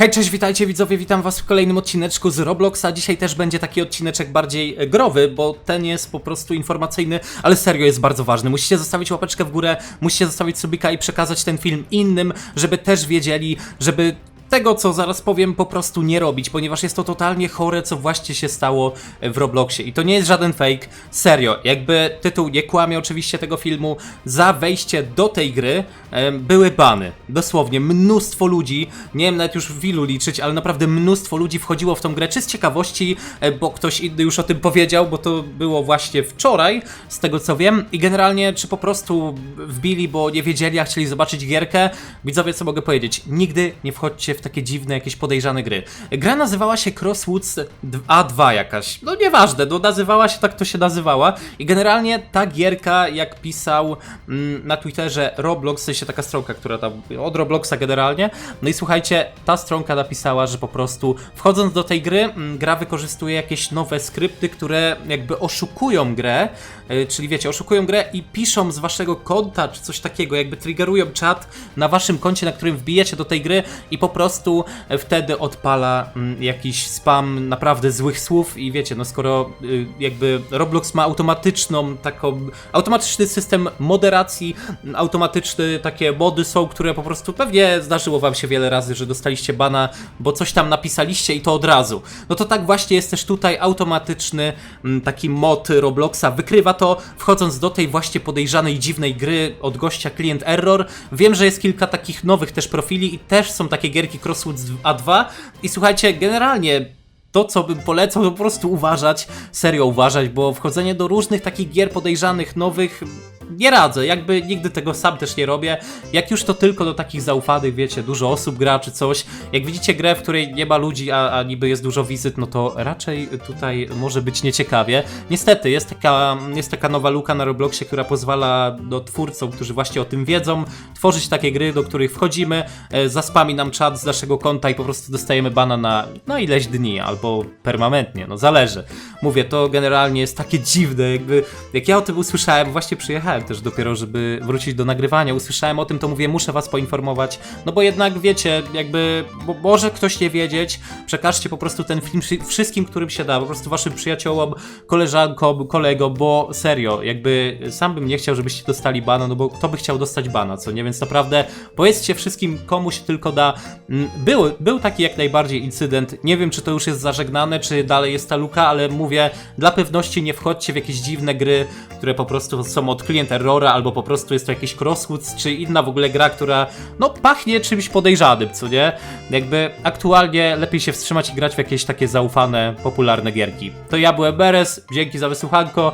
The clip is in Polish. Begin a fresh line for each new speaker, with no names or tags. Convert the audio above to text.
Hej, cześć, witajcie widzowie, witam was w kolejnym odcineczku z Robloxa. Dzisiaj też będzie taki odcineczek bardziej e, growy, bo ten jest po prostu informacyjny, ale serio jest bardzo ważny. Musicie zostawić łapeczkę w górę, musicie zostawić subika i przekazać ten film innym, żeby też wiedzieli, żeby tego, co zaraz powiem, po prostu nie robić, ponieważ jest to totalnie chore, co właśnie się stało w Robloxie. I to nie jest żaden fake, serio. Jakby tytuł nie kłamie oczywiście tego filmu, za wejście do tej gry były bany. Dosłownie, mnóstwo ludzi, nie wiem nawet już w ilu liczyć, ale naprawdę mnóstwo ludzi wchodziło w tą grę, czy z ciekawości, e, bo ktoś inny już o tym powiedział, bo to było właśnie wczoraj, z tego co wiem, i generalnie, czy po prostu wbili, bo nie wiedzieli, a chcieli zobaczyć gierkę. Widzowie, co mogę powiedzieć? Nigdy nie wchodźcie w takie dziwne, jakieś podejrzane gry. Gra nazywała się Crosswoods A2 jakaś. No nieważne, no nazywała się tak, to się nazywała. I generalnie ta gierka, jak pisał mm, na Twitterze Roblox, w sensie taka stronka, która tam, od Robloxa generalnie. No i słuchajcie, ta stronka napisała, że po prostu wchodząc do tej gry, mm, gra wykorzystuje jakieś nowe skrypty, które jakby oszukują grę, y, czyli wiecie, oszukują grę i piszą z waszego konta, czy coś takiego, jakby triggerują czat na waszym koncie, na którym wbijecie do tej gry i po prostu e, wtedy odpala mm, jakiś spam naprawdę złych słów i wiecie, no skoro y, jakby Roblox ma automatyczną taką, automatyczny system moderacji, m, automatyczne takie mody są, które po prostu pewnie zdarzyło wam się wiele razy, że dostaliście bana, bo coś tam napisaliście i to od razu. No to tak właśnie jest też tutaj automatyczny mm, taki mod Robloxa, wykrywa to wchodząc do tej właśnie podejrzanej dziwnej gry od gościa Client Error. Wiem, że jest kilka takich nowych też profili i też są takie gierki Crosswoods A2 i słuchajcie, generalnie to, co bym polecał, to po prostu uważać, serio uważać, bo wchodzenie do różnych takich gier podejrzanych, nowych, nie radzę, jakby nigdy tego sam też nie robię. Jak już to tylko do takich zaufanych, wiecie, dużo osób gra czy coś. Jak widzicie grę, w której nie ma ludzi, a, a niby jest dużo wizyt, no to raczej tutaj może być nieciekawie. Niestety, jest taka, jest taka nowa luka na Robloxie, która pozwala do twórcom, którzy właśnie o tym wiedzą, tworzyć takie gry, do których wchodzimy, e, zaspami nam czat z naszego konta i po prostu dostajemy bana na, na ileś dni, albo permanentnie, no zależy. Mówię, to generalnie jest takie dziwne, jakby, jak ja o tym usłyszałem, właśnie przyjechałem też dopiero, żeby wrócić do nagrywania, usłyszałem o tym, to mówię, muszę was poinformować, no bo jednak wiecie, jakby, bo może ktoś nie wiedzieć, przekażcie po prostu ten film wszy- wszystkim, którym się da, po prostu waszym przyjaciołom, koleżankom, kolegom, bo serio, jakby sam bym nie chciał, żebyście dostali bana, no bo kto by chciał dostać bana, co nie, więc naprawdę powiedzcie wszystkim, komu się tylko da. Mm, Był, był taki jak najbardziej incydent, nie wiem, czy to już jest zażegnane, czy dalej jest ta luka, ale mówię, dla pewności nie wchodźcie w jakieś dziwne gry, które po prostu są od Client Errora, albo po prostu jest to jakiś Crosswoods, czy inna w ogóle gra, która, no, pachnie czymś podejrzanym, co nie? Jakby aktualnie lepiej się wstrzymać i grać w jakieś takie zaufane, popularne gierki. To ja byłem Beres, dzięki za wysłuchanko,